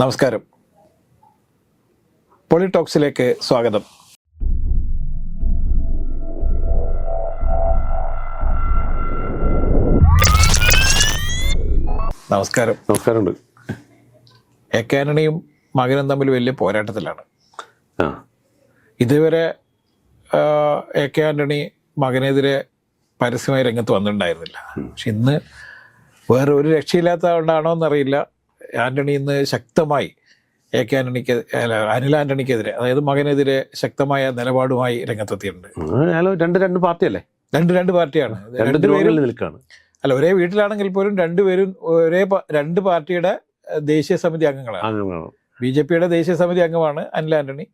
നമസ്കാരം. പൊളിടോക്സിലേക്ക് സ്വാഗതം. നമസ്കാരം. നമസ്കാരമുണ്ട്. എക്കാനണിയും മകനും തമ്മിൽ വലിയ പോരാട്ടത്തിലാണ്. ഇതുവരെ എ കെ ആന്റണി മകനെതിരെ പരസ്യമായി രംഗത്ത് വന്നിട്ടുണ്ടായിരുന്നില്ല. പക്ഷെ ഇന്ന് വേറെ ഒരു രക്ഷയില്ലാത്തതുകൊണ്ടാണോ എന്നറിയില്ല. ആന്റണി ഇന്ന് ശക്തമായി എ കെ ആന്റണിക്ക് അല്ല, അനിൽ ആന്റണിക്കെതിരെ അതായത് മകനെതിരെ ശക്തമായ നിലപാടുമായി രംഗത്തെത്തിയിട്ടുണ്ട്. രണ്ട് രണ്ട് പാർട്ടിയല്ലേ? രണ്ട് രണ്ട് പാർട്ടിയാണ്. രണ്ട് രണ്ടുപേരും നിൽക്കാണ്. അല്ല ഒരേ വീട്ടിലാണെങ്കിൽ പോലും രണ്ടുപേരും ഒരേ രണ്ട് പാർട്ടിയുടെ ദേശീയ സമിതി അംഗങ്ങളാണ്. ബി ജെ പിയുടെ ദേശീയ സമിതി അംഗമാണ് അനിൽ ആന്റണി.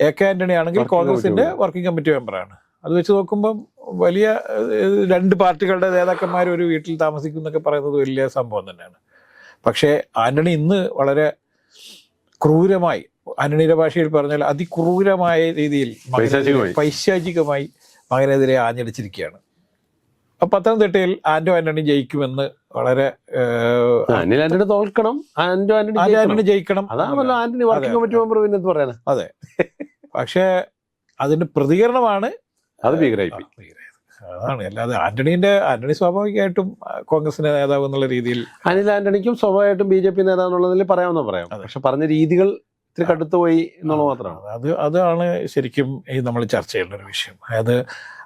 എ കെ ആന്റണി ആണെങ്കിൽ കോൺഗ്രസിന്റെ വർക്കിംഗ് കമ്മിറ്റി മെമ്പറാണ്. അത് വെച്ച് നോക്കുമ്പം വലിയ രണ്ട് പാർട്ടികളുടെ നേതാക്കന്മാർ ഒരു വീട്ടിൽ താമസിക്കും എന്നൊക്കെ പറയുന്നത് വലിയ സംഭവം തന്നെയാണ്. പക്ഷേ ആന്റണി ഇന്ന് വളരെ ക്രൂരമായി ആന്റണിയുടെ ഭാഷയിൽ പറഞ്ഞാൽ അതിക്രൂരമായ രീതിയിൽ പൈശാചികമായി. മകനെതിരെ ആഞ്ഞടിച്ചിരിക്കുകയാണ് അപ്പൊ പത്തനംതിട്ടയിൽ ആന്റോ ആന്റണി ജയിക്കുമെന്ന് വളരെ അനിൽ ആന്റണി തോൽക്കണം ആന്റോ ആന്റണി ജയിക്കണം. ആന്റണി ജയിക്കണം അതാണല്ലോ ആന്റണി വർക്കിംഗ് അതെ. കമ്മിറ്റി മെമ്പർ പിന്നെ എന്ത് പറയാനാ അതെ പക്ഷേ അതിന്റെ പ്രതികരണമാണ് അത് ഭീകരായി പോയി അതാണ്. അല്ലാതെ ആന്റണീന്റെ ആന്റണി സ്വാഭാവികമായിട്ടും കോൺഗ്രസിന്റെ നേതാവ് എന്നുള്ള രീതിയിൽ അനിൽ ആന്റണിക്കും സ്വാഭാവികമായിട്ടും ബി ജെ പി നേതാവ് എന്നുള്ളതിൽ പറയാമെന്ന് പറയാം പക്ഷെ പറഞ്ഞ രീതികൾ ഇത്തിരി കടുത്തുപോയി എന്നുള്ളത് മാത്രമാണ്. അത് അതാണ് ശരിക്കും ഈ നമ്മൾ ചർച്ച ചെയ്യേണ്ട ഒരു വിഷയം. അതായത്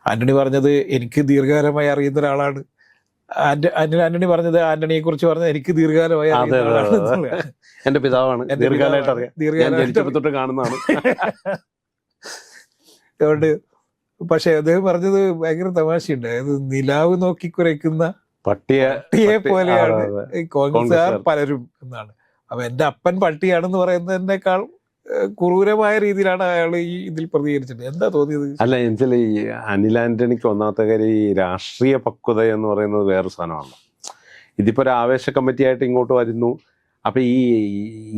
ആന്റണി പറഞ്ഞത് എനിക്ക് ദീർഘകാലമായി അറിയുന്ന ഒരാളാണ്. ആന്റണി അനിൽ ആന്റണി പറഞ്ഞത് ആന്റണിയെ കുറിച്ച് പറഞ്ഞത് എനിക്ക് ദീർഘകാലമായി എന്റെ പിതാവാണ്. ദീർഘകാലമായിട്ട് അറിയാം. ദീർഘകാലമായിട്ട് കാണുന്നതാണ്. അതുകൊണ്ട് പക്ഷെ അദ്ദേഹം പറഞ്ഞത് ഭയങ്കര തമാശയുണ്ട്. അതായത് നിലാവ് നോക്കി കുരയ്ക്കുന്ന പട്ടിയെ പട്ടിയെ പോലെയാണ് കോൺഗ്രസ്സുകാർ. പലരും എന്നാണ്. അപ്പൊ എന്റെ അപ്പൻ പട്ടിയാണെന്ന് പറയുന്നതിനേക്കാൾ ക്രൂരമായ രീതിയിലാണ് അയാൾ ഈ ഇതിൽ പ്രതികരിച്ചത് എന്താ തോന്നിയത്? അല്ല എന്നുവെച്ചാൽ ഈ അനിൽ ആന്റണിക്ക് ഒന്നാമത്തെ കാര്യം ഈ രാഷ്ട്രീയ പക്വത എന്ന് പറയുന്നത് വേറെ സാധനമാണ്. ഇതിപ്പോ ഒരു ആവേശ കമ്മിറ്റി ആയിട്ട് ഇങ്ങോട്ട് വരുന്നു. അപ്പൊ ഈ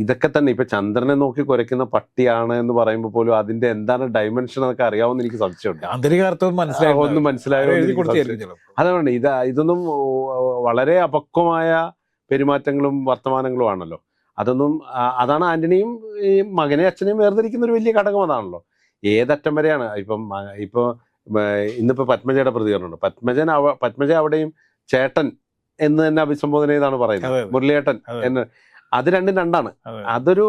ഇതൊക്കെ തന്നെ ഇപ്പൊ ചന്ദ്രനെ നോക്കി കുരയ്ക്കുന്ന പട്ടിയാണ് എന്ന് പറയുമ്പോൾ പോലും അതിന്റെ എന്താണ് ഡയമെൻഷൻ എന്നൊക്കെ അറിയാവുന്ന എനിക്ക് സംശയമുണ്ട്. ആന്തരിക അർത്ഥം മനസ്സിലായി ഒന്നും മനസ്സിലായോ അതുകൊണ്ട് ഇത് ഇതൊന്നും വളരെ അപക്വമായ പെരുമാറ്റങ്ങളും വർത്തമാനങ്ങളും ആണല്ലോ. അതൊന്നും അതാണ് ആന്റണിയും ഈ മകനെ അച്ഛനെയും വേർതിരിക്കുന്ന ഒരു വലിയ ഘടകം അതാണല്ലോ. ഏതറ്റം വരെയാണ്. ഇപ്പം ഇപ്പൊ ഇന്നിപ്പോ പത്മജയുടെ പ്രതികരണമുണ്ട്. പത്മജൻ പത്മജ അവിടെയും ചേട്ടൻ എന്ന് തന്നെ അഭിസംബോധന ചെയ്താണ് പറയുന്നത്. മുരളിയേട്ടൻ എന്ന്. അത് രണ്ടും രണ്ടാണ്. അതൊരു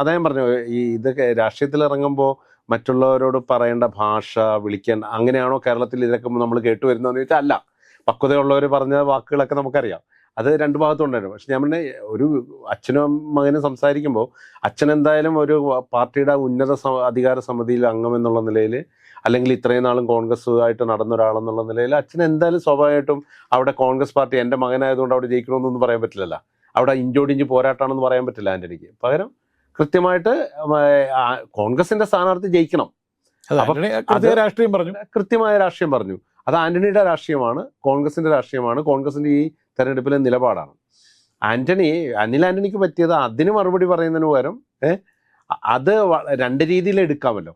അതാ ഞാൻ പറഞ്ഞു ഈ ഇതൊക്കെ രാഷ്ട്രീയത്തിൽ ഇറങ്ങുമ്പോൾ മറ്റുള്ളവരോട് പറയേണ്ട ഭാഷ വിളിക്കാൻ അങ്ങനെയാണോ കേരളത്തിൽ ഇതൊക്കെ നമ്മൾ കേട്ടുവരുന്നതെന്ന് ചോദിച്ചാൽ അല്ല. പക്വതയുള്ളവർ പറഞ്ഞ വാക്കുകളൊക്കെ നമുക്കറിയാം. അത് രണ്ട് ഭാഗത്തും ഉണ്ടായിരുന്നു. പക്ഷെ ഞാൻ പറഞ്ഞ ഒരു അച്ഛനും മകനും സംസാരിക്കുമ്പോൾ അച്ഛൻ എന്തായാലും ഒരു പാർട്ടിയുടെ ഉന്നത അധികാര സമിതിയിൽ അംഗം എന്നുള്ള നിലയിൽ അല്ലെങ്കിൽ ഇത്രയും നാളും കോൺഗ്രസ് ആയിട്ട് നടന്ന ഒരാളെന്നുള്ള നിലയിൽ അച്ഛൻ എന്തായാലും സ്വാഭാവികമായിട്ടും അവിടെ കോൺഗ്രസ് പാർട്ടി എന്റെ മകനായതുകൊണ്ട് അവിടെ ജയിക്കണമെന്നൊന്നും പറയാൻ പറ്റില്ലല്ലോ. അവിടെ ഇഞ്ചോടിഞ്ച് പോരാട്ടാണെന്ന് പറയാൻ പറ്റില്ല ആന്റണിക്ക്. പകരം കൃത്യമായിട്ട് കോൺഗ്രസിന്റെ സ്ഥാനാർത്ഥി ജയിക്കണം. രാഷ്ട്രീയം പറഞ്ഞു. കൃത്യമായ രാഷ്ട്രീയം പറഞ്ഞു. അത് ആന്റണിയുടെ രാഷ്ട്രീയമാണ് കോൺഗ്രസിന്റെ രാഷ്ട്രീയമാണ് കോൺഗ്രസിന്റെ ഈ തെരഞ്ഞെടുപ്പിലെ നിലപാടാണ്. ആന്റണി അനിൽ ആന്റണിക്ക് പറ്റിയത് അതിന് മറുപടി പറയുന്നതിന് പകരം അത് രണ്ട് രീതിയിൽ എടുക്കാമല്ലോ.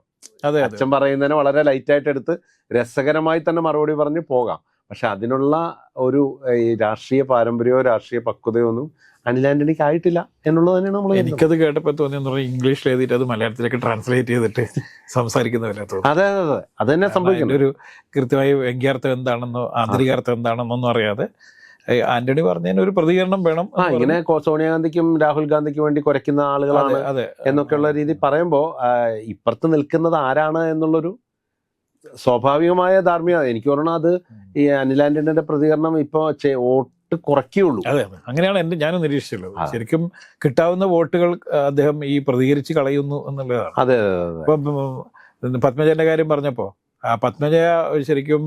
അച്ഛൻ പറയുന്നതിനെ വളരെ ലൈറ്റായിട്ട് എടുത്ത് രസകരമായി തന്നെ മറുപടി പറഞ്ഞ് പോകാം. പക്ഷെ അതിനുള്ള ഒരു ഈ രാഷ്ട്രീയ പാരമ്പര്യമോ രാഷ്ട്രീയ പക്വതയോ ഒന്നും അനിൽ ആന്റണിക്ക് ആയിട്ടില്ല എന്നുള്ളത് തന്നെയാണ് നമ്മൾ എനിക്കത് കേട്ടപ്പോൾ തോന്നിയെന്ന് പറഞ്ഞാൽ ഇംഗ്ലീഷിൽ എഴുതിയിട്ട് അത് മലയാളത്തിലേക്ക് ട്രാൻസ്ലേറ്റ് ചെയ്തിട്ട് സംസാരിക്കുന്നവരെ തോന്നി. അതെ അതെ അതെ. അത് തന്നെ അതിന്റെ ഒരു കൃത്യമായി വ്യംഗ്യാർത്ഥം എന്താണെന്നോ ആന്തരികാർത്ഥം എന്താണെന്നൊന്നും അറിയാതെ ആന്റണി പറഞ്ഞതിന് ഒരു പ്രതികരണം വേണം ആ ഇങ്ങനെ സോണിയാഗാന്ധിക്കും രാഹുൽ ഗാന്ധിക്കും വേണ്ടി കുറയ്ക്കുന്ന. ആളുകളാണ് എന്നൊക്കെയുള്ള രീതി പറയുമ്പോൾ ഇപ്പുറത്ത് നിൽക്കുന്നത് ആരാണ് എന്നുള്ളൊരു സ്വാഭാവികമായ ധാർമ്മികത. എനിക്ക് പറഞ്ഞാൽ അത് ഈ അനിൽ ആന്റണിയുടെ പ്രതികരണം ഇപ്പൊ വോട്ട് കുറയ്ക്കുകയുള്ളൂ. അതെ അങ്ങനെയാണ് എന്റെ ഞാനും നിരീക്ഷിച്ചുള്ളത് ശരിക്കും കിട്ടാവുന്ന വോട്ടുകൾ അദ്ദേഹം ഈ പ്രതികരിച്ച് കളയുന്നു എന്നുള്ളതാണ്. അതെ അതെ ഇപ്പം പത്മജന്റെ കാര്യം പറഞ്ഞപ്പോ ആ പത്മജ ശരിക്കും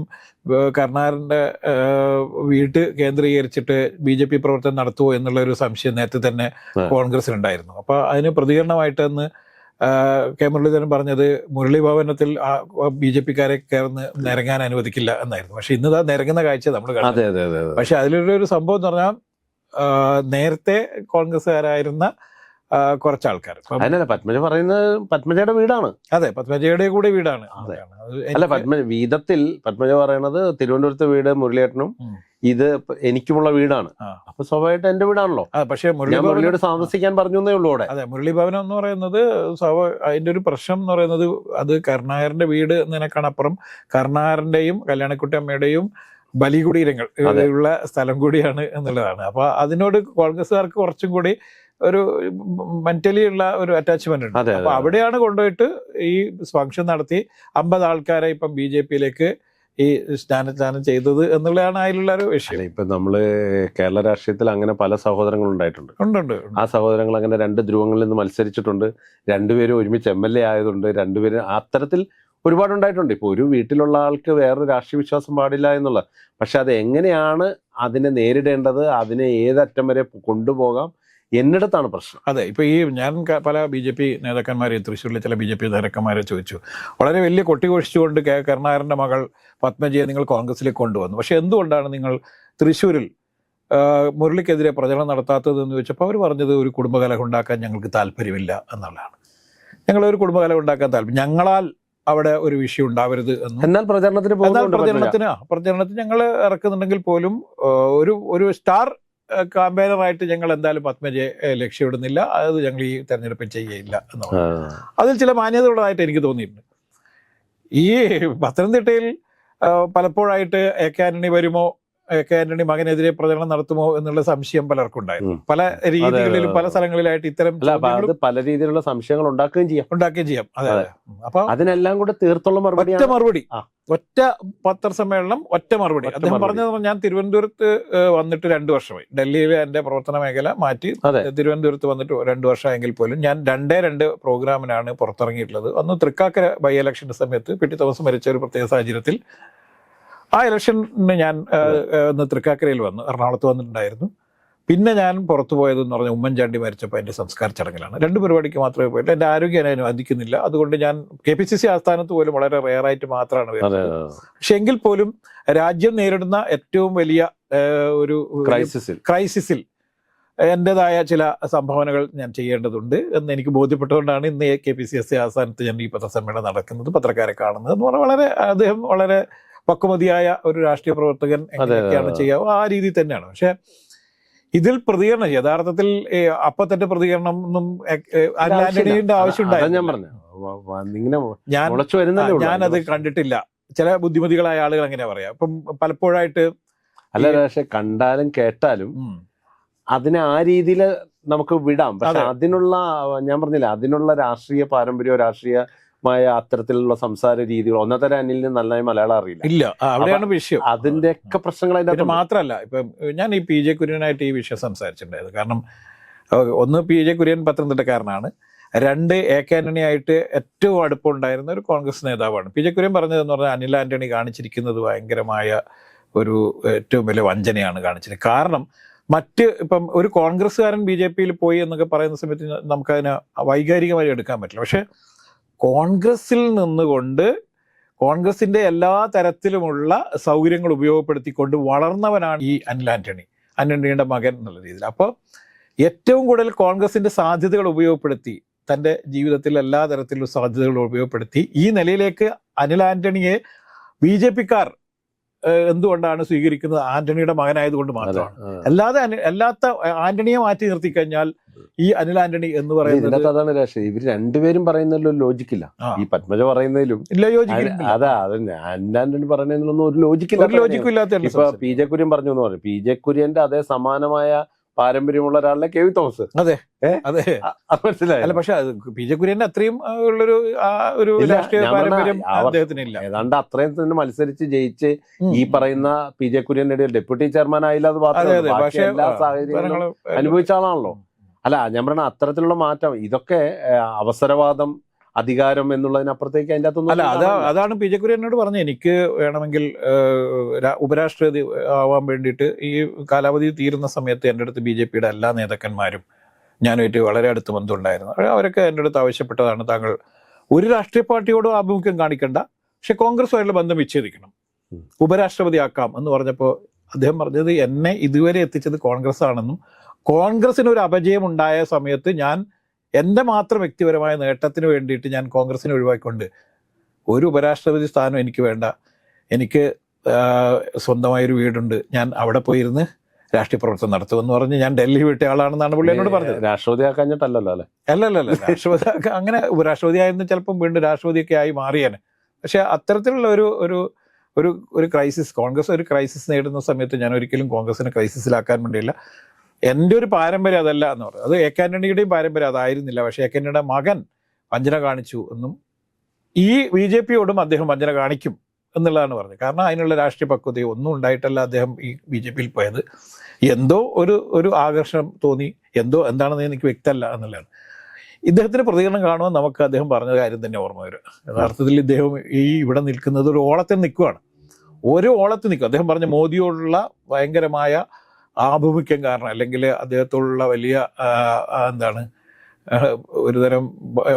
കർണാറിന്റെ വീട്ട് കേന്ദ്രീകരിച്ചിട്ട് ബി ജെ പി പ്രവർത്തനം നടത്തുമോ എന്നുള്ള ഒരു സംശയം നേരത്തെ തന്നെ കോൺഗ്രസിൽ കോൺഗ്രസിനുണ്ടായിരുന്നു അപ്പൊ അതിന് പ്രതികരണമായിട്ടെന്ന് കെ മുരളീധരൻ പറഞ്ഞത് മുരളി ഭവനത്തിൽ ബി ജെ പിക്കാരെ കയറുന്ന നിരങ്ങാൻ അനുവദിക്കില്ല എന്നായിരുന്നു. പക്ഷെ ഇന്ന് ഇതാ നിരങ്ങുന്ന കാഴ്ച നമ്മൾ പക്ഷെ അതിലൊരു ഒരു സംഭവം എന്ന് പറഞ്ഞാൽ നേരത്തെ കോൺഗ്രസ്സുകാരായിരുന്ന കുറച്ചാൾക്കാർ കുറച്ച് ആൾക്കാർ പത്മജ പറയുന്നത് പത്മജയുടെ വീടാണ്. അതെ പത്മജയുടെ കൂടെ വീടാണ്. അല്ല പത്മജ വീതത്തിൽ പത്മജ പറയണത് തിരുവനന്തപുരത്തെ വീട് മുരളിയേട്ടനും. ഇത് എനിക്കുമുള്ള വീടാണ്. അപ്പൊ സ്വാഭാവികമായിട്ട് എന്റെ വീടാണല്ലോ. പക്ഷേ ഞാൻ മുരളി മുരളിയോട് താമസിക്കാൻ പറഞ്ഞു എന്നേ ഉള്ളൂ അവിടെ. അതെ മുരളി ഭവനം എന്ന് പറയുന്നത് അതിന്റെ ഒരു പ്രശ്നം എന്ന് പറയുന്നത് അത് കരുണാകരന്റെ വീട് എന്നതിനേക്കാണപ്പുറം കരുണാകരന്റെയും കല്യാണക്കുട്ടി അമ്മയുടെയും ബലികുടീരങ്ങൾ. ഉള്ള സ്ഥലം കൂടിയാണ് എന്നുള്ളതാണ്. അപ്പൊ അതിനോട് കോൺഗ്രസ്സുകാർക്ക് കുറച്ചും കൂടി ഒരു മെന്റലി ഉള്ള ഒരു അറ്റാച്ച്മെന്റ് ഉണ്ട്. അപ്പൊ അവിടെയാണ് കൊണ്ടുപോയിട്ട് ഈ ഫംഗ്ഷൻ നടത്തി അമ്പത് ആൾക്കാരെ ഇപ്പം ബി ജെ പിയിലേക്ക് ഈ സ്നാനസ്നാനം ചെയ്തത് എന്നുള്ളതാണ് അതിലുള്ള ഒരു വിഷയം. ഇപ്പൊ നമ്മൾ കേരള രാഷ്ട്രീയത്തിൽ അങ്ങനെ പല സഹോദരങ്ങൾ ഉണ്ടായിട്ടുണ്ട്. ഉണ്ടുണ്ട് ആ സഹോദരങ്ങൾ അങ്ങനെ രണ്ട് ധ്രുവങ്ങളിൽ നിന്ന് മത്സരിച്ചിട്ടുണ്ട്. രണ്ടുപേരും ഒരുമിച്ച് എം എൽ എ ആയതുണ്ട് രണ്ടുപേരും അത്തരത്തിൽ ഒരുപാട് ഉണ്ടായിട്ടുണ്ട്. ഇപ്പൊ ഒരു വീട്ടിലുള്ള ആൾക്ക് വേറൊരു രാഷ്ട്രീയ വിശ്വാസം പാടില്ല എന്നുള്ള. പക്ഷെ അത് എങ്ങനെയാണ് അതിനെ നേരിടേണ്ടത് അതിനെ ഏതറ്റം വരെ കൊണ്ടുപോകാം എന്നിടത്താണ് പ്രശ്നം. അതെ ഇപ്പൊ ഈ ഞാൻ പല ബി ജെ പി നേതാക്കന്മാരെ തൃശ്ശൂരിലെ ചില ബി ജെ പി നേതാക്കന്മാരെ ചോദിച്ചു. വളരെ വലിയ കൊട്ടിഘോഷിച്ചുകൊണ്ട് കെ കരുണാകരന്റെ മകൾ പത്മജിയെ നിങ്ങൾ കോൺഗ്രസിലേക്ക് കൊണ്ടുവന്നു. പക്ഷെ എന്തുകൊണ്ടാണ് നിങ്ങൾ തൃശ്ശൂരിൽ മുരളിക്കെതിരെ പ്രചരണം നടത്താത്തത് എന്ന് ചോദിച്ചപ്പോൾ അവർ പറഞ്ഞത് ഒരു കുടുംബകലഹം ഉണ്ടാക്കാൻ ഞങ്ങൾക്ക് താല്പര്യമില്ല എന്നുള്ളതാണ്. ഞങ്ങൾ ഒരു കുടുംബകലഹം ഉണ്ടാക്കാൻ താല്പര്യം ഞങ്ങളാൽ അവിടെ ഒരു വിഷയം ഉണ്ടാവരുത് എന്ന്. എന്നാൽ പ്രചരണത്തിന് എന്നാൽ. പ്രചരണത്തിന് പ്രചരണത്തിന് ഞങ്ങൾ ഇറക്കുന്നുണ്ടെങ്കിൽ പോലും ഒരു ഒരു സ്റ്റാർ ക്യാമ്പയിനറായിട്ട് ഞങ്ങൾ എന്തായാലും പത്മജയെ ലക്ഷ്യമിടുന്നില്ല. അത് ഞങ്ങൾ ഈ തെരഞ്ഞെടുപ്പിൽ ചെയ്യുകയില്ല എന്നുള്ളത്. അതിൽ ചില മാന്യതയുള്ളതായിട്ട് എനിക്ക് തോന്നിയിട്ടുണ്ട്. ഈ പത്തനംതിട്ടയിൽ പലപ്പോഴായിട്ട് എ കെ ആന്റണി വരുമോ കെ ആന്റണി മകനെതിരെ പ്രചരണം നടത്തുമോ എന്നുള്ള സംശയം പലർക്കുണ്ടായിരുന്നു പല രീതികളിലും പല സ്ഥലങ്ങളിലായിട്ട് ഇത്തരം പല രീതിയിലുള്ള സംശയങ്ങൾ ഉണ്ടാക്കുകയും ചെയ്യാം. ഉണ്ടാക്കുകയും ചെയ്യാം. അതെ അപ്പൊ അതിനെല്ലാം കൂടെ തീർത്തുള്ള മറുപടി ഒറ്റ മറുപടി. ഒറ്റ പത്രസമ്മേളനം ഒറ്റ മറുപടി. അദ്ദേഹം പറഞ്ഞത് ഞാൻ തിരുവനന്തപുരത്ത് വന്നിട്ട് രണ്ടു വർഷമായി. ഡൽഹിയിലെ എന്റെ പ്രവർത്തന മേഖല മാറ്റി തിരുവനന്തപുരത്ത് വന്നിട്ട് രണ്ടു വർഷമായെങ്കിൽ പോലും ഞാൻ രണ്ടേ രണ്ട് പ്രോഗ്രാമിനാണ് പുറത്തിറങ്ങിയിട്ടുള്ളത്. അന്ന് തൃക്കാക്കര ബൈ ഇലക്ഷന്റെ സമയത്ത് പി ടി തോമസ് മരിച്ച ഒരു പ്രത്യേക സാഹചര്യത്തിൽ ആ ഇലക്ഷന് ഞാൻ തൃക്കാക്കരയിൽ വന്നു. എറണാകുളത്ത് വന്നിട്ടുണ്ടായിരുന്നു. പിന്നെ ഞാൻ പുറത്തു പോയതെന്ന് പറഞ്ഞാൽ ഉമ്മൻചാണ്ടി മരിച്ചപ്പോൾ എന്റെ സംസ്കാര ചടങ്ങിലാണ്. രണ്ട് പരിപാടിക്ക് മാത്രമേ പോയിട്ടുള്ളൂ. എന്റെ ആരോഗ്യം എന്നെ അനുവദിക്കുന്നില്ല. അതുകൊണ്ട് ഞാൻ കെ പി സി സി ആസ്ഥാനത്ത് പോലും വളരെ റെയറായിട്ട് മാത്രമാണ് വരുന്നത്. പക്ഷെ എങ്കിൽ പോലും രാജ്യം നേരിടുന്ന ഏറ്റവും വലിയ ഒരു ക്രൈസിസിൽ ക്രൈസിസിൽ എന്റെതായ ചില സംഭാവനകൾ ഞാൻ ചെയ്യേണ്ടതുണ്ട് എന്ന് എനിക്ക് ബോധ്യപ്പെട്ടുകൊണ്ടാണ് ഇന്ന് K P C S C ആസ്ഥാനത്ത് ഞാൻ ഈ പത്രസമ്മേളനം നടക്കുന്നത് പത്രക്കാരെ കാണുന്നത് എന്ന് പറഞ്ഞാൽ വളരെ അദ്ദേഹം വളരെ പക്വമതിയായ ഒരു രാഷ്ട്രീയ പ്രവർത്തകൻ എങ്ങനെയൊക്കെയാണ് ചെയ്യാവുക ആ രീതിയിൽ തന്നെയാണ്. പക്ഷെ ഇതിൽ പ്രതികരണം യഥാർത്ഥത്തിൽ അപ്പൊ അപ്പത്തന്റെ പ്രതികരണം ഒന്നും അതാ ഞാൻ അത്. ഞാനത് കണ്ടിട്ടില്ല. ചില ബുദ്ധിമതികളായ ആളുകൾ അങ്ങനെ പറയാ? ഇപ്പം പലപ്പോഴായിട്ട് അല്ല പക്ഷെ കണ്ടാലും കേട്ടാലും അതിനെ ആ രീതിയിൽ നമുക്ക് വിടാം. പക്ഷെ അതിനുള്ള ഞാൻ പറഞ്ഞില്ല അതിനുള്ള രാഷ്ട്രീയ പാരമ്പര്യമോ രാഷ്ട്രീയമായ അത്തരത്തിലുള്ള സംസാര രീതികൾ. ഒന്നത്തെ അനിലിന് നന്നായി മലയാളം അറിയില്ല. ഇല്ല. അവിടെയാണ് വിഷയം. അതിന്റെ ഒക്കെ പ്രശ്നങ്ങൾ അതിന്റെ. മാത്രമല്ല ഇപ്പം ഞാൻ ഈ പി ജെ കുര്യനായിട്ട് ഈ വിഷയം സംസാരിച്ചിട്ടുണ്ടായത് കാരണം ഒന്ന് പി ജെ കുര്യൻ പത്തനംതിട്ടക്കാരനാണ്. രണ്ട് എ കെ ആന്റണി ആയിട്ട് ഏറ്റവും അടുപ്പമുണ്ടായിരുന്ന ഒരു കോൺഗ്രസ് നേതാവാണ്. പി ജെ കുര്യൻ പറഞ്ഞതെന്ന് പറഞ്ഞാൽ അനിൽ ആന്റണി കാണിച്ചിരിക്കുന്നത് ഭയങ്കരമായ ഒരു ഏറ്റവും വലിയ വഞ്ചനയാണ് കാണിച്ചത് കാരണം മറ്റ് ഇപ്പം ഒരു കോൺഗ്രസ്സുകാരൻ ബി ജെ പിയിൽ പോയി എന്നൊക്കെ പറയുന്ന സമയത്ത് നമുക്കതിനെ വൈകാരികമായി എടുക്കാൻ പറ്റില്ല. പക്ഷെ കോൺഗ്രസിൽ നിന്നുകൊണ്ട് കോൺഗ്രസിന്റെ എല്ലാ തരത്തിലുമുള്ള സൗകര്യങ്ങൾ ഉപയോഗപ്പെടുത്തിക്കൊണ്ട് വളർന്നവനാണ് ഈ അനിൽ ആന്റണി. ആന്റണിയുടെ മകൻ എന്നുള്ള രീതിയിൽ. അപ്പോൾ ഏറ്റവും കൂടുതൽ കോൺഗ്രസിന്റെ സാധ്യതകൾ ഉപയോഗപ്പെടുത്തി തന്റെ ജീവിതത്തിൽ എല്ലാ തരത്തിലുള്ള സാധ്യതകളും ഉപയോഗപ്പെടുത്തി ഈ നിലയിലേക്ക് അനിൽ ആന്റണിയെ ബി ജെ പിക്കാർ എന്തുകൊണ്ടാണ് സ്വീകരിക്കുന്നത്? ആന്റണിയുടെ മകനായതുകൊണ്ട് മാത്രമാണ്. അല്ലാതെ അല്ലാത്ത ആന്റണിയെ മാറ്റി നിർത്തി കഴിഞ്ഞാൽ ഈ അനിൽ ആന്റണി എന്ന് പറയുന്നത് അതാണ് രാഷ്ട്രീയ ഇവർ രണ്ടുപേരും പറയുന്നതിലും ലോജിക്കില്ല ഈ പത്മജ പറയുന്നതിലും ഇല്ല യോജിക്കില്ല അതാ അത് ആന്റണി പറയുന്നതിലൊന്നും ഒരു ലോജിക്കില്ല ഒരു ലോജിക്കും ഇല്ലാത്ത ഇപ്പൊ പി ജെ കുര്യൻ പറഞ്ഞു എന്ന് പറഞ്ഞു. പി ജെ കുര്യന്റെ അതേ സമാനമായ പാരമ്പര്യമുള്ള ഒരാളെ കെ വി തോമസ്? അതെ? അതെ. മനസ്സിലായി? അല്ല പക്ഷെ പി ജെ കുര്യന്റെ അത്രയും ഉള്ളൊരു ഒരു ഇല്ല, രാഷ്ട്രീയ പാരമ്പര്യം അദ്ദേഹത്തിന് അദ്ദേഹത്തിനില്ല. ഏതാണ്ട് അത്രയും തന്നെ മത്സരിച്ച് ജയിച്ച്. ഈ പറയുന്ന പി ജെ കുര്യന്റെ ഡെപ്യൂട്ടി ചെയർമാൻ ആയില്ല അത് മാത്രം മാത്രമേ എല്ലാ സാഹചര്യങ്ങളും അനുഭവിച്ച ആളാണല്ലോ. അല്ല ഞാൻ പറഞ്ഞ അത്തരത്തിലുള്ള മാറ്റം ഇതൊക്കെ അവസരവാദം അധികാരം എന്നുള്ളതിനപ്പുറത്തേക്ക് അതിന്റെ അകത്തൊന്നും അല്ല അതാ അതാണ് പി ജെ കുര്യനോട് പറഞ്ഞത്. എനിക്ക് വേണമെങ്കിൽ ഉപരാഷ്ട്രപതി ആവാൻ വേണ്ടിയിട്ട് ഈ കാലാവധി തീരുന്ന സമയത്ത് എന്റെ അടുത്ത് ബി ജെ പിയുടെ എല്ലാ നേതാക്കന്മാരും ഞാനുമായിട്ട് വളരെ അടുത്ത് ബന്ധമുണ്ടായിരുന്നു. അവ- അവരൊക്കെ എന്റെ അടുത്ത് ആവശ്യപ്പെട്ടതാണ്. താങ്കൾ ഒരു രാഷ്ട്രീയ പാർട്ടിയോടും ആഭിമുഖ്യം കാണിക്കണ്ട. പക്ഷെ കോൺഗ്രസുമായിട്ടുള്ള ബന്ധം വിച്ഛേദിക്കണം. ഉപരാഷ്ട്രപതി ആക്കാം എന്ന് പറഞ്ഞപ്പോൾ അദ്ദേഹം പറഞ്ഞത് എന്നെ ഇതുവരെ എത്തിച്ചത് കോൺഗ്രസ് ആണെന്നും കോൺഗ്രസിന് ഒരു അപജയം ഉണ്ടായ സമയത്ത് ഞാൻ എന്റെ മാത്രം വ്യക്തിപരമായ നേട്ടത്തിന് വേണ്ടിയിട്ട് ഞാൻ കോൺഗ്രസിനെ ഒഴിവാക്കിക്കൊണ്ട് ഒരു ഉപരാഷ്ട്രപതി സ്ഥാനം എനിക്ക് വേണ്ട. എനിക്ക് സ്വന്തമായൊരു വീടുണ്ട്. ഞാൻ അവിടെ പോയിരുന്ന് രാഷ്ട്രീയ പ്രവർത്തനം നടത്തുമെന്ന് പറഞ്ഞ് ഞാൻ ഡൽഹി വിട്ടിയ ആളാണെന്നാണ് പുള്ളി എന്നോട് പറഞ്ഞത്. രാഷ്ട്രപതി ആക്കാഞ്ഞിട്ടല്ലല്ലോ അല്ലെ? അല്ലല്ലല്ല രാഷ്ട്രപതി അങ്ങനെ ഉപരാഷ്ട്രപതി ആയിരുന്നു ചിലപ്പം വീണ്ടും രാഷ്ട്രപതിയൊക്കെ ആയി മാറിയേനെ. പക്ഷെ അത്തരത്തിലുള്ള ഒരു ഒരു ഒരു ഒരു ക്രൈസിസ് കോൺഗ്രസ് ഒരു ക്രൈസിസ് നേടുന്ന സമയത്ത് ഞാൻ ഒരിക്കലും കോൺഗ്രസിനെ ക്രൈസിസിലാക്കാൻ വേണ്ടിയില്ല. എന്റെ ഒരു പാരമ്പര്യം അതല്ല എന്ന് പറഞ്ഞു. അത് എ കെ ആന്റണിയുടെയും പാരമ്പര്യം അതായിരുന്നില്ല. പക്ഷേ എ കെ ആന്റണിയുടെ മകൻ വഞ്ചന കാണിച്ചു എന്നും ഈ ബി ജെ പിയോടും അദ്ദേഹം വഞ്ചന കാണിക്കും എന്നുള്ളതാണ് പറഞ്ഞത്. കാരണം അതിനുള്ള രാഷ്ട്രീയ പക്വതയോ ഒന്നും ഉണ്ടായിട്ടല്ല അദ്ദേഹം ഈ ബി ജെ പിയിൽ പോയത്. എന്തോ ഒരു ഒരു ആകർഷണം തോന്നി. എന്തോ എന്താണെന്ന് എനിക്ക് വ്യക്തമല്ല എന്നുള്ളതാണ്. ഇദ്ദേഹത്തിന്റെ പ്രതികരണം കാണുമ്പോൾ നമുക്ക് അദ്ദേഹം പറഞ്ഞ കാര്യം തന്നെ ഓർമ്മ വരും. യഥാർത്ഥത്തിൽ ഇദ്ദേഹം ഈ ഇവിടെ നിൽക്കുന്നത് ഒരു ഓളത്തിൽ നിൽക്കുകയാണ് ഒരു ഓളത്തിൽ നിൽക്കും. അദ്ദേഹം പറഞ്ഞ മോദിയോടുള്ള ഭയങ്കരമായ ആഭിമുഖ്യം കാരണം അല്ലെങ്കിൽ അദ്ദേഹത്തോടുള്ള വലിയ എന്താണ് ഒരുതരം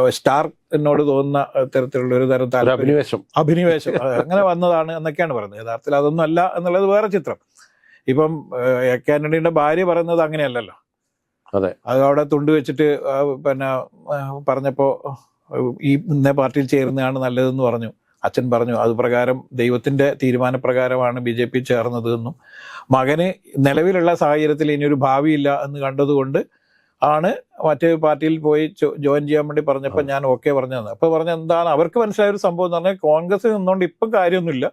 ഒരു സ്റ്റാർ എന്നോട് തോന്നുന്ന തരത്തിലുള്ള ഒരു തരം അഭിനിവേശം. അഭിനിവേശം അങ്ങനെ വന്നതാണ് എന്നൊക്കെയാണ് പറയുന്നത്. യഥാർത്ഥത്തിൽ അതൊന്നും അല്ല എന്നുള്ളത് വേറെ ചിത്രം. ഇപ്പം എ കെ ആന്റണിയുടെ ഭാര്യ പറയുന്നത് അങ്ങനെയല്ലല്ലോ. അതെ. അത് അവിടെ തുണ്ട് വെച്ചിട്ട് പിന്നെ പറഞ്ഞപ്പോൾ പറഞ്ഞപ്പോ ഈ ഇന്ന പാർട്ടിയിൽ ചേരുന്നതാണ് നല്ലതെന്ന് പറഞ്ഞു. അച്ഛൻ പറഞ്ഞു അത് പ്രകാരം ദൈവത്തിന്റെ തീരുമാനപ്രകാരമാണ് ബി ജെ പി ചേർന്നത് എന്നും മകന് നിലവിലുള്ള സാഹചര്യത്തിൽ ഇനിയൊരു ഭാവിയില്ല എന്ന് കണ്ടതുകൊണ്ട് ആണ് മറ്റേ പാർട്ടിയിൽ പോയി ജോയിൻ ചെയ്യാൻ വേണ്ടി പറഞ്ഞപ്പോൾ ഞാൻ ഓക്കെ പറഞ്ഞത് അപ്പോൾ പറഞ്ഞ എന്താണ് അവർക്ക് മനസ്സിലായ ഒരു സംഭവം എന്ന് പറഞ്ഞാൽ കോൺഗ്രസിൽ നിന്നുകൊണ്ട് ഇപ്പം കാര്യമൊന്നുമില്ല.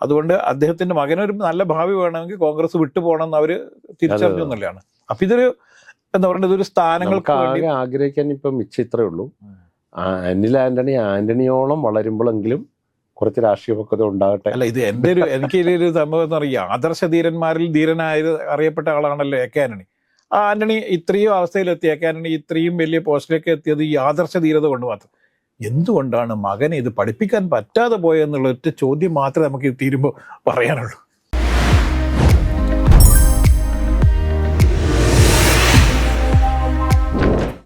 അതുകൊണ്ട് അദ്ദേഹത്തിന്റെ മകനൊരു നല്ല ഭാവി വേണമെങ്കിൽ കോൺഗ്രസ് വിട്ടുപോകണം എന്ന് അവർ തിരിച്ചറിഞ്ഞു എന്നുള്ളതാണ്. അപ്പൊ ഇതൊരു എന്താ പറയുക ഇതൊരു സ്ഥാനങ്ങൾക്ക് ആഗ്രഹിക്കാൻ ഇപ്പം ഇച്ചിത്രേ ഉള്ളൂ. അനിൽ ആന്റണി ആന്റണിയോളം വളരുമ്പോഴെങ്കിലും കുറച്ച് രാഷ്ട്രീയ പക്വത ഉണ്ടാകട്ടെ. അല്ല ഇത് എന്റെ ഒരു എനിക്ക് ഒരു സംഭവം എന്ന് പറയുക ആദർശ ധീരന്മാരിൽ ധീരനായത് അറിയപ്പെട്ട ആളാണല്ലോ എ കെ ആന്റണി. ആ ആന്റണി ഇത്രയും അവസ്ഥയിലെത്തി. എ കെ ആന്റണി ഇത്രയും വലിയ പോസ്റ്റിലേക്ക് എത്തിയത് ഈ ആദർശ ധീരത കൊണ്ട് മാത്രം. എന്തുകൊണ്ടാണ് മകനെ ഇത് പഠിപ്പിക്കാൻ പറ്റാതെ പോയെന്നുള്ള ഒറ്റ ചോദ്യം മാത്രമേ നമുക്ക് തീരുമ്പോൾ പറയാനുള്ളൂ?